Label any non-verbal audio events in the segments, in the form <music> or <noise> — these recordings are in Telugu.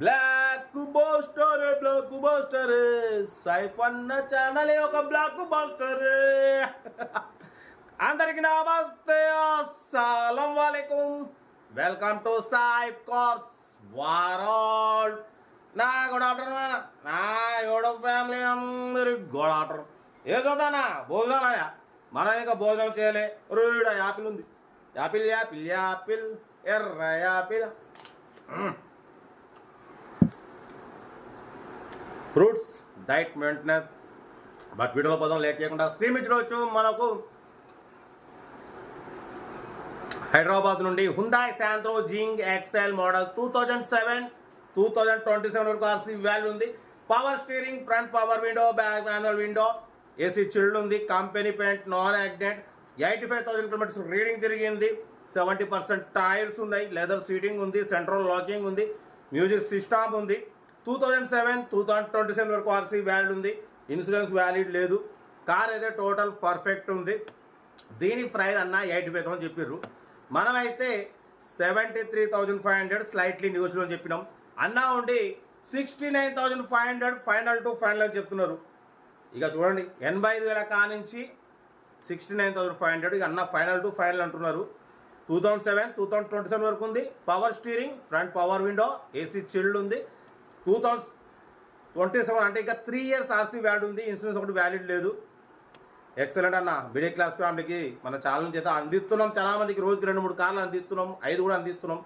బ్లాక్ బోస్టర్ బ్లాక్ బోస్టర్ సైఫన్న ఛానల్ ఒక బ్లాక్ బోస్టర్ అందరికి నమస్తే. అస్సలం వాలేకుం. వెల్కమ్ టు సాయిబ్ కోర్స్ వారాల్ నా గుడ్ ఆఫ్టర్నూన్ నా యూట్యూబ్ ఫ్యామిలీ అందరి గుడ్ ఆఫ్టర్నూన్ ఏ చూద్దానా భోజనాలయా మనం ఇంకా భోజనం చేయలే. రూడ యాపిల్ ఉంది. యాపిల్ యాపిల్ యాపిల్ ఎర్ర apple fruits diet maintenance. But వీడియోలో పదం లేట్ చేయకుండా స్క్రీన్ మనకు హైదరాబాద్ నుండి Hyundai Santro Xing XL model two thousand seven two thousand twenty seven వరకు ఆర్సీ వాల్యూ ఉంది. Power steering front power window back manual window AC chilled ఉంది. Company paint non accident eighty five thousand kilometres reading తిరిగింది. సెవెంటీ పర్సెంట్ టైర్స్ ఉన్నాయి. లెదర్ సీటింగ్ ఉంది. సెంట్రల్ లాకింగ్ ఉంది. మ్యూజిక్ సిస్టమ్ ఉంది. Two thousand seven two thousand twenty seven వరకు ఆర్సీ వ్యాలిడ్ ఉంది. ఇన్సూరెన్స్ వ్యాలిడ్ లేదు. కార్ అయితే టోటల్ పర్ఫెక్ట్ ఉంది. దీని ప్రైస్ అన్న ఎయిటీ ఫైవ్ థౌసండ్ చెప్పారు మనమైతే seventy three thousand five hundred slightly న్యూస్లో చెప్పినాం. అన్నా ఉండి sixty nine thousand five hundred final to final అని చెప్తున్నారు. ఇక చూడండి ఎనభై ఐదు వేల కానించి sixty nine thousand five hundred ఇక అన్న ఫైనల్ టు ఫైనల్ అంటున్నారు. Two thousand seven two thousand twenty seven వరకు ఉంది. Power steering front power window AC chilled ఉంది. టూ థౌజండ్ ట్వంటీ సెవెన్ అంటే ఇంకా త్రీ ఇయర్స్ ఆర్సీ వ్యాలిడ్ ఉంది. ఇన్సూరెన్స్ ఒకటి వ్యాలిడ్ లేదు. ఎక్సలెంట్ అన్న. మిడిల్ క్లాస్ ఫ్యామిలీకి మన ఛానల్ చేత అందిస్తున్నాం. చాలామందికి రోజుకి రెండు మూడు కార్లు అందిస్తున్నాం. ఐదు కూడా అందిస్తున్నాం.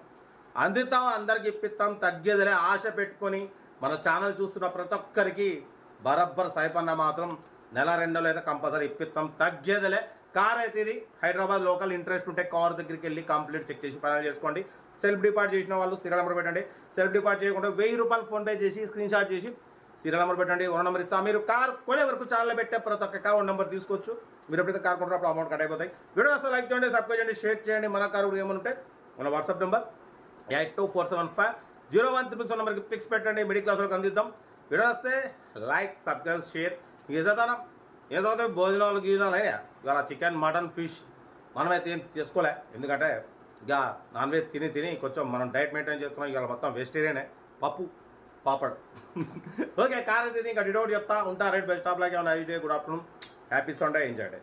అందిస్తాం అందరికి ఇప్పిస్తాం. తగ్గేదిలే ఆశ పెట్టుకొని మన ఛానల్ చూస్తున్న ప్రతి ఒక్కరికి బరబ్బర్ సైపన్న మాత్రం నెల రెండులో అయితే కంపల్సరీ ఇప్పిస్తాం. తగ్గేదిలే. కార్ అయితే ఇది హైదరాబాద్ లోకల్ ఇంట్రెస్ట్ ఉంటే కార్ దగ్గరికి వెళ్ళి కంప్లీట్ చెక్ చేసి ఫైనల్ చేసుకోండి. సెల్ఫ్ డిపార్ట్ చేసిన వాళ్ళు సీరియల్ నెంబర్ పెట్టండి. సెల్ఫ్ డిపార్ట్ చేయకుండా వెయ్యి రూపాయలు ఫోన్పే చేసి స్క్రీన్ షాట్ చేసి సీరియల్ నెంబర్ పెట్టండి. ఓన్ నెంబర్ ఇస్తా. మీరు కార్ కొనే వరకు ఛానల్ పెట్టే ప్రతి ఒక్క కార్ నెంబర్ తీసుకోవచ్చు. మీరు ఎప్పుడైతే కార్ కొంటారో అప్పుడు అమౌంట్ కట్ అయిపోతాయి. వీడియో వస్తే లైక్ చేయండి సబ్స్క్రైబ్ చేయండి షేర్ చేయండి. మన కార్ కూడా ఏమైనా ఉంటే మన WhatsApp number eight two four seven five zero one triple seven నెంబర్కి పిక్స్ పెట్టండి. మిడిల్ క్లాస్ వాళ్ళకి అందిద్దాం. వీడియో వస్తే లైక్ సబ్స్క్రైబ్ షేర్ ఏ చదువుతాం ఏం చదువుతాయి భోజనాలు గీజనాలు అయినా ఇవాళ చికెన్ మటన్ ఫిష్ మనమైతే ఏం చేసుకోలే. ఎందుకంటే ఇక నాన్ వెజ్ తిని తిని కొంచెం మనం డైట్ మెయింటైన్ చేస్తున్నాం. ఇవాళ మొత్తం వెజిటేరియనే. పప్పు పాపడ్. <laughs> ఓకే కారణం తిని ఇంకా డిడౌట్ చెప్తా. ఉంటా రైట్ బెస్ట్ స్టాప్ లాగే ఉన్నాయి hi good afternoon. Happy Sunday enjoy. Day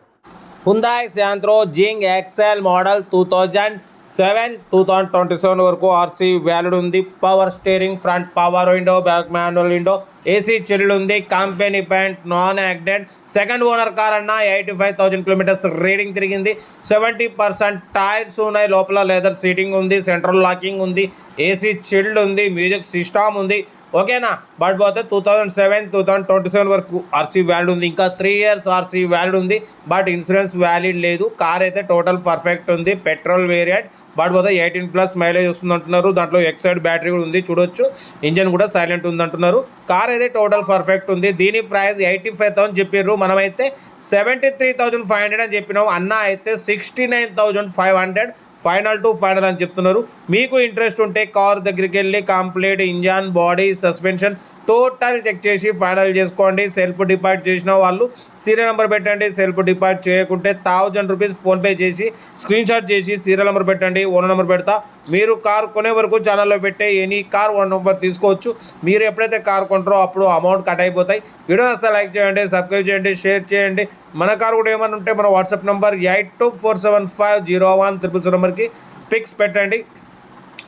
Hyundai Santro Xing XL model two thousand seven two thousand twenty seven వరకు ఆర్సీ వ్యాలిడ్ ఉంది. Power steering front power window back manual window AC chilled ఉంది. కంపెనీ ప్యాంట్ నాన్ యాక్డెడ్ సెకండ్ ఓనర్ కార్ అన్న eighty five thousand kilometres reading తిరిగింది. సెవెంటీ పర్సెంట్ టైర్స్ ఉన్నాయి. లోపల లెదర్ సీటింగ్ ఉంది. సెంట్రల్ లాకింగ్ ఉంది. ఏసీ చిల్డ్ ఉంది. మ్యూజిక్ సిస్టమ్ ఉంది. ఓకేనా? బట్ పోతే two thousand seven two thousand twenty seven వరకు ఆర్సీ వ్యాలిడ్ ఉంది. ఇంకా త్రీ ఇయర్స్ ఆర్సీ వ్యాలిడ్ ఉంది. బట్ ఇన్సూరెన్స్ వ్యాలిడ్ లేదు. కార్ అయితే టోటల్ పర్ఫెక్ట్ ఉంది. పెట్రోల్ వేరియంట్ బట్ పోతే ఎయిటీన్ ప్లస్ మైలేజ్ వస్తుంది అంటున్నారు. దాంట్లో ఎక్సైడ్ బ్యాటరీ కూడా ఉంది. చూడొచ్చు. ఇంజన్ కూడా సైలెంట్ ఉంది అంటున్నారు. కార్ అయితే టోటల్ పర్ఫెక్ట్ ఉంది. దీని ప్రైస్ ఎయిటీ ఫైవ్ థౌసండ్ చెప్పారు మనమైతే seventy three thousand five hundred అని చెప్పినాం. అన్న అయితే sixty nine thousand five hundred final to final అని చెప్తున్నారు. మీకు ఇంట్రెస్ట్ ఉంటే కార్ దగ్గరికి వెళ్ళి complete engine body suspension total check చేసి ఫైనల్ చేసుకోండి. సెల్ఫ్ డిపాజిట్ చేసిన వాళ్ళు సీరియల్ నెంబర్ పెట్టండి. సెల్ఫ్ డిపాజిట్ చేయకుంటే థౌజండ్ రూపీస్ ఫోన్పే చేసి స్క్రీన్ షాట్ చేసి సీరియల్ నెంబర్ పెట్టండి. ఓన్ నెంబర్ పెడతా. మీరు కార్ కొనే వరకు ఛానల్లో పెట్టే ఎనీ కార్ వన్ నెంబర్ తీసుకోవచ్చు. మీరు ఎప్పుడైతే కార్ కొంటారో అప్పుడు అమౌంట్ కట్ అయిపోతాయి. వీడియో వస్తే లైక్ చేయండి సబ్స్క్రైబ్ చేయండి షేర్ చేయండి. మన కార్ కూడా ఏమైనా ఉంటే మన WhatsApp number eight two four seven five zero one triple నెంబర్కి పిక్స్ పెట్టండి.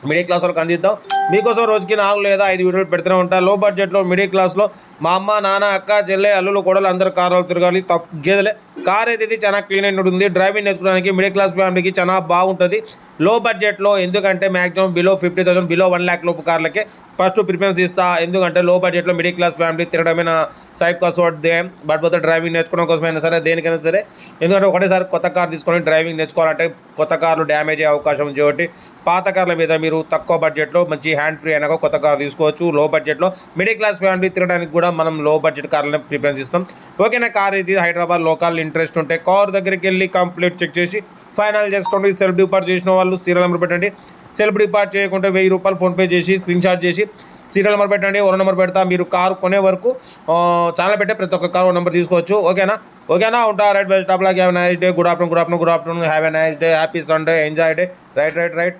మిడిల్ క్లాస్ వాళ్ళకి అందిద్దాం. మీకోసం రోజుకి నాలుగు లేదా ఐదు వీడియోలు పెడుతూనే ఉంటా. లో బడ్జెట్లో మిడిల్ క్లాస్లో మా అమ్మ నాన్న అక్క చెల్లె అల్లులు కొడలు అందరు కార్లు తిరగాలి. తగ్గేదలే కార్ అయితే చాలా క్లీన్ అయినట్టు ఉంది డ్రైవింగ్ నేర్చుకోవడానికి మిడిల్ క్లాస్ ఫ్యామిలీకి చాలా బాగుంటుంది. లో బడ్జెట్లో ఎందుకంటే maximum below fifty thousand below one lakh లోపు కార్లకే ఫస్ట్ ప్రిఫరెన్స్ ఇస్తా. ఎందుకంటే లో బడ్జెట్లో మిడిల్ క్లాస్ ఫ్యామిలీ తిరగడమే నా సైడ్ కాస్ట్ దేం బట్ పోతే డ్రైవింగ్ నేర్చుకోవడం కోసమైనా సరే దేనికైనా సరే. ఎందుకంటే ఒకటేసారి కొత్త కార్ తీసుకొని డ్రైవింగ్ నేర్చుకోవాలంటే కొత్త కార్లు డ్యామేజ్ అయ్యే అవకాశం ఉంది కాబట్టి పాత కార్ల మీద మీరు తక్కువ బడ్జెట్లో మంచి హ్యాండ్ ఫ్రీ అయినాక కొత్త కార్ తీసుకోవచ్చు. లో బడ్జెట్లో మిడిల్ క్లాస్ ఫ్యామిలీ తిరగడానికి కూడా మనం లో బడ్జెట్ కార్లనే ప్రిఫరెన్స్ ఇస్తాం ఓకేనా కార్ ఇది హైదరాబాద్ లోకల్ ఇంట్రెస్ట్ ఉంటే కార్ దగ్గరికి వెళ్ళి కంప్లీట్ చెక్ చేసి ఫైనల్ చేసుకోండి. సెల్ఫ్ డిపార్ట్ చేసిన వాళ్ళు సీరియల్ నెంబర్ పెట్టండి. సెల్ఫ్ డిపార్ట్ చేయకుంటే వెయ్యి రూపాయలు ఫోన్పే చేసి స్క్రీన్ షాట్ చేసి సీరియల్ నెంబర్ పెట్టండి. ఓ నెంబర్ పెడతా మీరు కారు కొనే వరకు ఛానల్ పెట్టే ప్రతి ఒక్క కారు నెంబర్ తీసుకోవచ్చు. ఓకేనా? ఓకేనా? ఉంటా right best top log have nice day good afternoon good afternoon good afternoon have a nice day happy Sunday enjoy day right right right